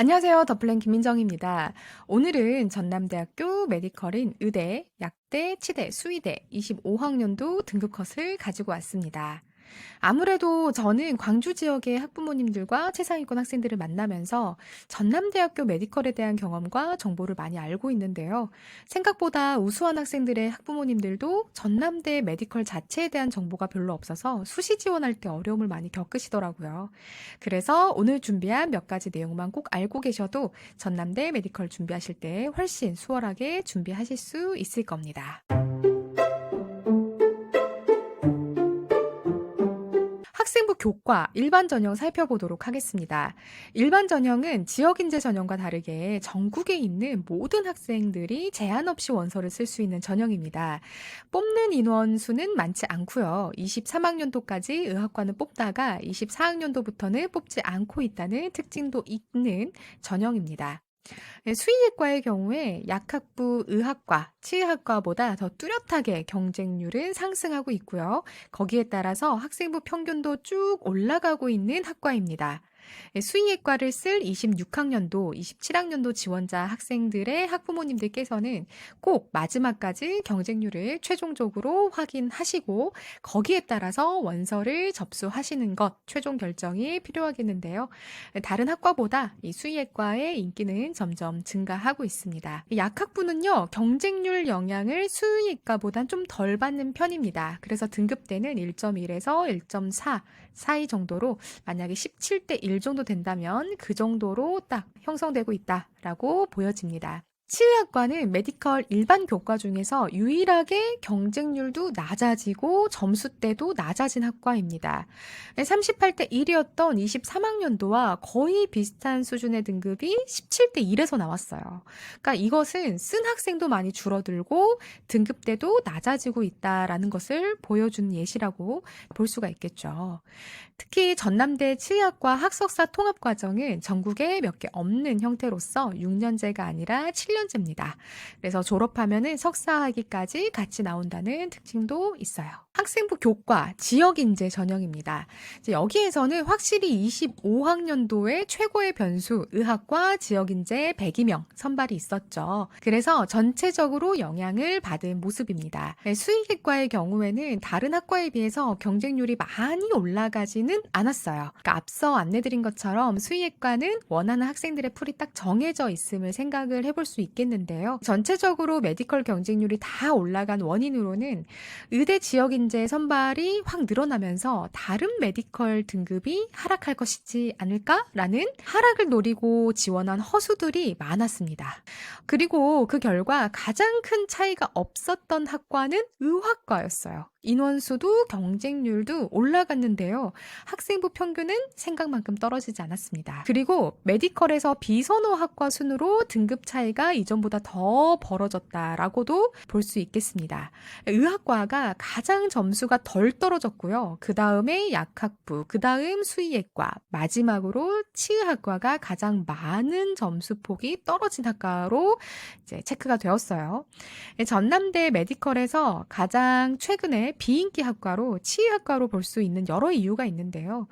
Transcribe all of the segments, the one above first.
안녕하세요. 더플랜 김민정입니다. 오늘은 전남대학교 메디컬인 의대, 약대, 치대, 수의대 25학년도 등급 컷을 가지고 왔습니다. 아무래도 저는 광주 지역의 학부모님들과 최상위권 학생들을 만나면서 전남대학교 메디컬에 대한 경험과 정보를 많이 알고 있는데요. 생각보다 우수한 학생들의 학부모님들도 전남대 메디컬 자체에 대한 정보가 별로 없어서 수시 지원할 때 어려움을 많이 겪으시더라고요. 그래서 오늘 준비한 몇 가지 내용만 꼭 알고 계셔도 전남대 메디컬 준비하실 때 훨씬 수월하게 준비하실 수 있을 겁니다. 학생부 교과 일반 전형 살펴보도록 하겠습니다. 일반 전형은 지역 인재 전형과 다르게 전국에 있는 모든 학생들이 제한 없이 원서를 쓸 수 있는 전형입니다. 뽑는 인원 수는 많지 않고요. 23학년도까지 의학과는 뽑다가 24학년도부터는 뽑지 않고 있다는 특징도 있는 전형입니다. 네, 수의학과의 경우에 약학부 의학과, 치의학과보다 더 뚜렷하게 경쟁률은 상승하고 있고요. 거기에 따라서 학생부 평균도 쭉 올라가고 있는 학과입니다. 네, 수의학과를 쓸 26학년도, 27학년도 지원자 학생들의 학부모님들께서는 꼭 마지막까지 경쟁률을 최종적으로 확인하시고 거기에 따라서 원서를 접수하시는 것 최종 결정이 필요하겠는데요. 다른 학과보다 이 수의학과의 인기는 점점 증가하고 있습니다. 이 약학부는요, 경쟁률 영향을 수의학과보단 좀 덜 받는 편입니다. 그래서 등급대는 1.1에서 1.4 사이 정도로 만약에 17대 1 정도 된다면 그 정도로 딱 형성되고 있다라고 보여집니다. 치의학과는 메디컬 일반 교과 중에서 유일하게 경쟁률도 낮아지고 점수대도 낮아진 학과입니다. 38대 1이었던 23학년도와 거의 비슷한 수준의 등급이 17대 1에서 나왔어요. 그러니까 이것은 쓴 학생도 많이 줄어들고 등급대도 낮아지고 있다라는 것을 보여준 예시라고 볼 수가 있겠죠. 특히 전남대 치의학과 학석사 통합 과정은 전국에 몇 개 없는 형태로서 6년제가 아니라 7년 제입니다. 그래서 졸업하면은 석사학위까지 같이 나온다는 특징도 있어요. 학생부 교과 지역 인재 전형입니다. 이제 여기에서는 확실히 25학년도에 최고의 변수 의학과 지역 인재 102명 선발이 있었죠. 그래서 전체적으로 영향을 받은 모습입니다. 네, 수의학과의 경우에는 다른 학과에 비해서 경쟁률이 많이 올라가지는 않았어요. 그러니까 앞서 안내드린 것처럼 수의학과는 원하는 학생들의 풀이 딱 정해져 있음을 생각을 해볼 수 있겠는데요. 전체적으로 메디컬 경쟁률이 다 올라간 원인으로는 의대 지역 인재 선발이 확 늘어나면서 다른 메디컬 등급이 하락할 것이지 않을까라는 하락을 노리고 지원한 허수들이 많았습니다. 그리고 그 결과 가장 큰 차이가 없었던 학과는 의학과였어요. 인원수도 경쟁률도 올라갔는데요. 학생부 평균은 생각만큼 떨어지지 않았습니다. 그리고 메디컬에서 비선호 학과 순으로 등급 차이가 이전보다 더 벌어졌다라고도 볼 수 있겠습니다. 의학과가 가장 점수가 덜 떨어졌고요. 그 다음에 약학부, 그 다음 수의학과, 마지막으로 치의학과가 가장 많은 점수폭이 떨어진 학과로 이제 체크가 되었어요. 전남대 메디컬에서 가장 최근에 비인기 학과로 치의학과로 볼 수 있는 여러 이유가 있는데요.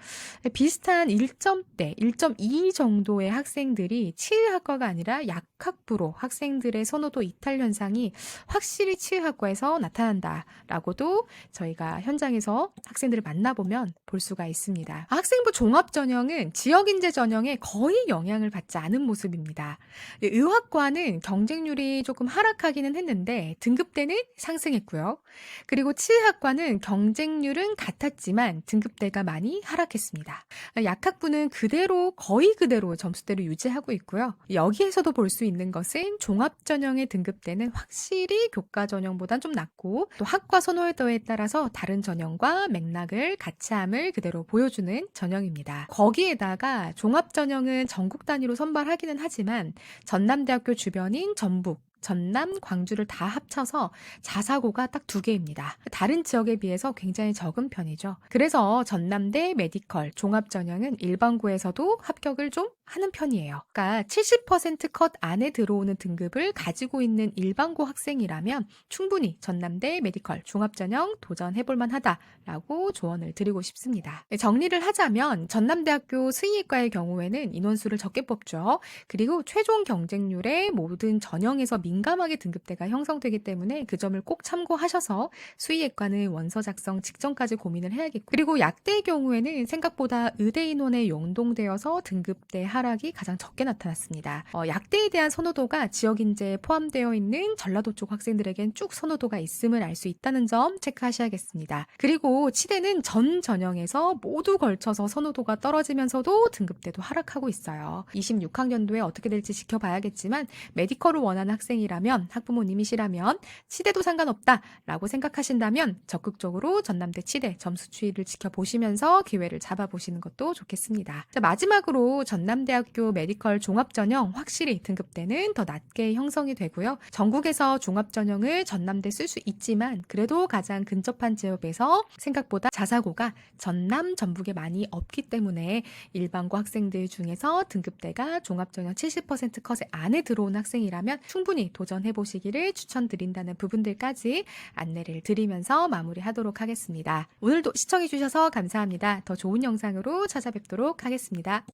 비슷한 1점대, 1.2 정도의 학생들이 치의학과가 아니라 약학부로 학생들의 선호도 이탈 현상이 확실히 치의학과에서 나타난다라고도 저희가 현장에서 학생들을 만나보면 볼 수가 있습니다. 학생부 종합 전형은 지역 인재 전형에 거의 영향을 받지 않은 모습입니다. 의학과는 경쟁률이 조금 하락하기는 했는데 등급대는 상승했고요. 그리고 치의학 과는 경쟁률은 같았지만 등급대가 많이 하락했습니다. 약학부는 그대로 거의 그대로 점수대로 유지하고 있고요. 여기에서도 볼 수 있는 것은 종합 전형의 등급대는 확실히 교과 전형보다 좀 낮고 또 학과 선호도에 따라서 다른 전형과 맥락을 같이함을 그대로 보여주는 전형입니다. 거기에다가 종합 전형은 전국 단위로 선발하기는 하지만 전남대학교 주변인 전북, 전남, 광주를 다 합쳐서 자사고가 딱 두 개입니다. 다른 지역에 비해서 굉장히 적은 편이죠. 그래서 전남대 메디컬 종합전형은 일반고에서도 합격을 좀 하는 편이에요. 그러니까 70%컷 안에 들어오는 등급을 가지고 있는 일반고 학생이라면 충분히 전남대 메디컬 종합전형 도전해볼 만하다라고 조언을 드리고 싶습니다. 네, 정리를 하자면 전남대학교 수의과의 경우에는 인원수를 적게 뽑죠. 그리고 최종 경쟁률에 모든 전형에서 민감하게 등급대가 형성되기 때문에 그 점을 꼭 참고하셔서 수의학과는 원서 작성 직전까지 고민을 해야겠고 그리고 약대의 경우에는 생각보다 의대 인원에 용동되어서 등급대 하락이 가장 적게 나타났습니다. 어, 약대에 대한 선호도가 지역 인재에 포함되어 있는 전라도 쪽 학생들에겐 쭉 선호도가 있음을 알 수 있다는 점 체크하셔야겠습니다. 그리고 치대는 전 전형에서 모두 걸쳐서 선호도가 떨어지면서도 등급대도 하락하고 있어요. 26학년도에 어떻게 될지 지켜봐야겠지만 메디컬을 원하는 학생 이라면 학부모님이시라면 치대도 상관없다라고 생각하신다면 적극적으로 전남대 치대 점수 추이를 지켜보시면서 기회를 잡아보시는 것도 좋겠습니다. 자, 마지막으로 전남대학교 메디컬 종합전형 확실히 등급대는 더 낮게 형성이 되고요. 전국에서 종합전형을 전남대 쓸 수 있지만 그래도 가장 근접한 지역에서 생각보다 자사고가 전남 전북에 많이 없기 때문에 일반고 학생들 중에서 등급대가 종합전형 70% 컷에 안에 들어온 학생이라면 충분히 도전해 보시기를 추천드린다는 부분들까지 안내를 드리면서 마무리하도록 하겠습니다. 오늘도 시청해 주셔서 감사합니다. 더 좋은 영상으로 찾아뵙도록 하겠습니다.